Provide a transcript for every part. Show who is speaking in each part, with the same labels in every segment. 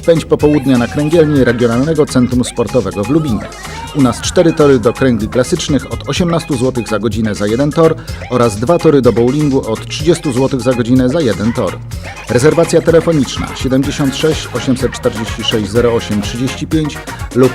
Speaker 1: spędź popołudnia na kręgielni Regionalnego Centrum Sportowego w Lubinie. U nas cztery tory do kręgli klasycznych od 18 zł za godzinę za jeden tor oraz dwa tory do bowlingu od 30 zł za godzinę za jeden tor. Rezerwacja telefoniczna 76 846 08 35 lub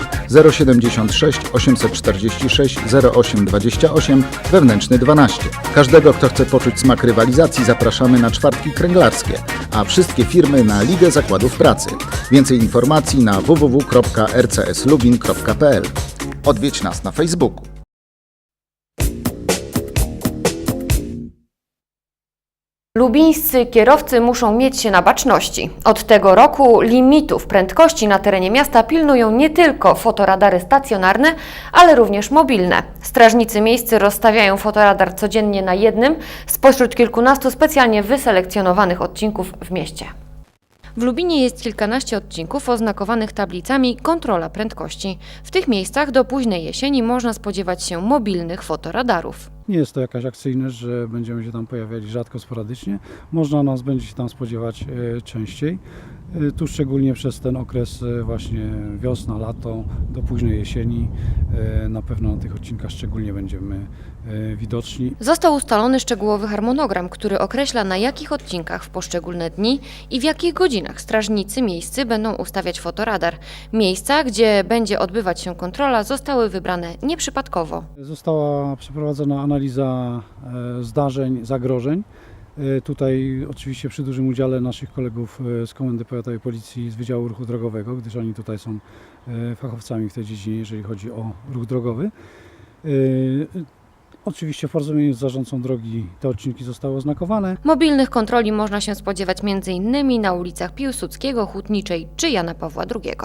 Speaker 1: 076 846 08 28 wewnętrzny 12. Każdego, kto chce poczuć smak rywalizacji zapraszamy na czwartki kręglarskie, a wszystkie firmy na Ligę Zakładów Pracy. Więcej informacji na www.rcslubin.pl Odwiedź nas na Facebooku.
Speaker 2: Lubińscy kierowcy muszą mieć się na baczności. Od tego roku limitów prędkości na terenie miasta pilnują nie tylko fotoradary stacjonarne, ale również mobilne. Strażnicy miejscy rozstawiają fotoradar codziennie na jednym spośród kilkunastu specjalnie wyselekcjonowanych odcinków w mieście. W Lubinie jest kilkanaście odcinków oznakowanych tablicami kontrola prędkości. W tych miejscach do późnej jesieni można spodziewać się mobilnych fotoradarów.
Speaker 3: Nie jest to jakaś akcyjność, że będziemy się tam pojawiali rzadko, sporadycznie. Można nas będzie się tam spodziewać e, częściej. E, Tu szczególnie przez ten okres e, właśnie wiosna, lato do późnej jesieni e, na pewno na tych odcinkach szczególnie będziemy widoczni.
Speaker 2: Został ustalony szczegółowy harmonogram, który określa na jakich odcinkach w poszczególne dni i w jakich godzinach strażnicy miejscy będą ustawiać fotoradar. Miejsca, gdzie będzie odbywać się kontrola, zostały wybrane nieprzypadkowo.
Speaker 3: Została przeprowadzona analiza e, zdarzeń, zagrożeń. E, Tutaj oczywiście przy dużym udziale naszych kolegów e, z Komendy Powiatowej Policji z Wydziału Ruchu Drogowego, gdyż oni tutaj są e, fachowcami w tej dziedzinie, jeżeli chodzi o ruch drogowy. Oczywiście w porozumieniu z zarządcą drogi te odcinki zostały oznakowane.
Speaker 2: Mobilnych kontroli można się spodziewać m.in. na ulicach Piłsudskiego, Hutniczej czy Jana Pawła II.